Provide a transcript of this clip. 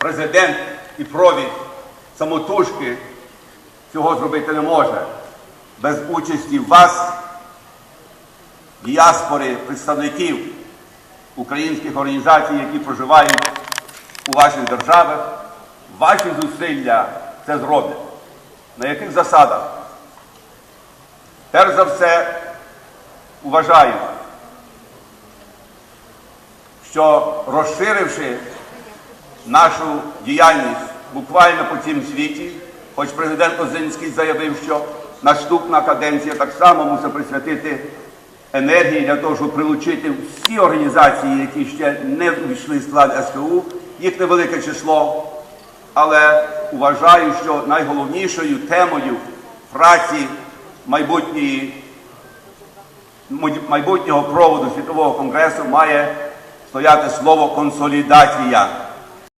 президент і провід самотужки цього зробити не може. Без участі вас, діаспори, представників українських організацій, які проживають у ваших державах, ваші зусилля це зроблять. На яких засадах? Перш за все, вважаю, що розширивши нашу діяльність буквально по цім світі, хоч президент Озинський заявив, що наступна каденція так само мусить присвятити енергії для того, щоб прилучити всі організації, які ще не ввійшли в склад СКУ, їх невелике число. Але вважаю, що найголовнішою темою праці майбутньої майбутнього проводу світового конгресу має стояти слово консолідація.